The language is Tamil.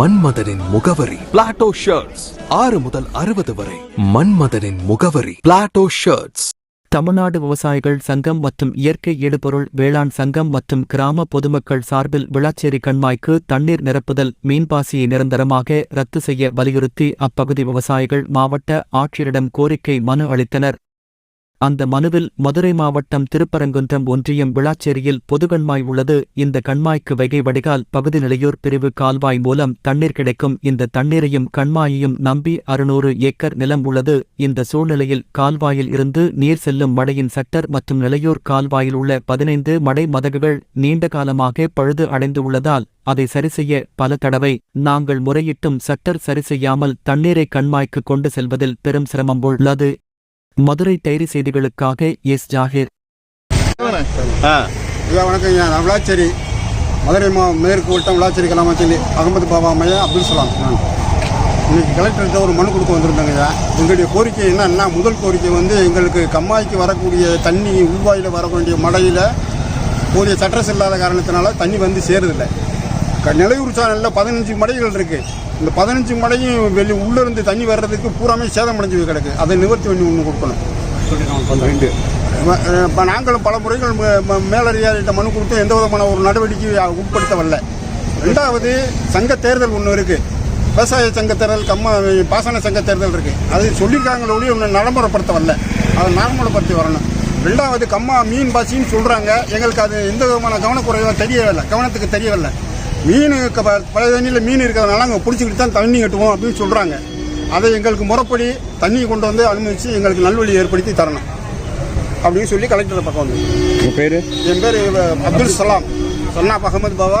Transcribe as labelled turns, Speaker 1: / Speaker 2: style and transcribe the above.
Speaker 1: மன்மதனின் முகவரி. பிளாட்டோ ஷர்ட்ஸ் ஆறு முதல் அறுபது வரை. மன்மதனின் முகவரி. பிளாட்டோ ஷர்ட்ஸ்
Speaker 2: தமிழ்நாடு விவசாயிகள் சங்கம் மற்றும் இயற்கை எடுபொருள் வேளாண் சங்கம் மற்றும் கிராம பொதுமக்கள் சார்பில் விளாச்சேரி கண்மாய்க்கு தண்ணீர் நிரப்புதல் மீன்பாசியை நிரந்தரமாக ரத்து செய்ய வலியுறுத்தி அப்பகுதி விவசாயிகள் மாவட்ட ஆட்சியரிடம் கோரிக்கை மனு அளித்தனர். அந்த மனுவில் மதுரை மாவட்டம் திருப்பரங்குன்றம் ஒன்றியம் விளாச்சேரியில் பொதுகண்மாய் உள்ளது. இந்த கண்மாய்க்கு வைகை வடிகால் பகுதி நிலையூர் பிரிவு கால்வாய் மூலம் தண்ணீர் கிடைக்கும். இந்த தண்ணீரையும் கண்மாயையும் நம்பி அறுநூறு ஏக்கர் நிலம் உள்ளது. இந்த சூழ்நிலையில் கால்வாயில் இருந்து நீர் செல்லும் மடையின் சட்டர் மற்றும் நிலையூர் கால்வாயில் உள்ள பதினைந்து மடை மதகுகள் நீண்ட காலமாக பழுது அடைந்து உள்ளதால் அதை சரிசெய்ய பல தடவை. நாங்கள் முறையிட்டும் சட்டர் சரிசெய்யாமல் தண்ணீரை கண்மாய்க்கு கொண்டு செல்வதில் பெரும் சிரமம் உள்ளது. மதுரை டைரி செய்திகளுக்காக எஸ் ஜாகிர்.
Speaker 3: வணக்கம். ஐயா நான் விளாச்சேரி மதுரை மா மேற்கு வட்டம் விளாச்சேரி கலாமச்சேரி அகமது பாபா மையா அப்துல் சலாம். இன்னைக்கு கலெக்டர்கிட்ட ஒரு மனு கொடுக்க வந்திருந்தேங்க ஐயா. எங்களுடைய கோரிக்கை என்னன்னா முதல் கோரிக்கை வந்து எங்களுக்கு கம்மாய்க்கு வரக்கூடிய தண்ணி உள்வாயில் வரக்கூடிய மழையில் போதிய சட்டஸ் இல்லாத காரணத்தினால தண்ணி வந்து சேருதில்லை. நிலையூர் சானலில் பதினஞ்சு மடைகள் இருக்குது இந்த பதினஞ்சு மடையும் வெளி உள்ளே இருந்து தண்ணி வர்றதுக்கு பூராமே சேதம் அடைஞ்சு கிடக்கு. அதை நிவர்த்தி பண்ணி ஒன்று கொடுக்கணும். ரெண்டு. இப்போ நாங்களும் பல முறைகள் மேலதிகாரிகிட்ட மனு கொடுத்து எந்த விதமான ஒரு நடவடிக்கை உட்படுத்த வரல ரெண்டாவது சங்க தேர்தல் ஒன்று இருக்குது விவசாய சங்க தேர்தல் கம்ம பாசன சங்க தேர்தல் இருக்குது அது சொல்லியிருக்காங்களே ஒழிய ஒன்று நடைமுறைப்படுத்த வரல அதை நடைமுறைப்படுத்தி வரணும். ரெண்டாவது கம்மா மீன் பாசின்னு சொல்கிறாங்க எங்களுக்கு அது எந்த விதமான கவனக்குறைவாக தெரியவில்லை கவனத்துக்கு தெரியவில்லை மீன் பழைய தண்ணியில் மீன் இருக்கிறதுனால அங்கே பிடிச்சிக்கிட்டு தான் தண்ணி கட்டுவோம் அப்படின்னு சொல்கிறாங்க அதை எங்களுக்கு முறைப்படி தண்ணியை கொண்டு வந்து அனுமதித்து எங்களுக்கு நல்வழி ஏற்படுத்தி தரணும். அப்படின்னு சொல்லி கலெக்டர் பக்கம் வந்து
Speaker 4: உங்கள் பேர்?
Speaker 3: என் பேர் அப்துல் சலாம். சன்னாப் அகமது பாபா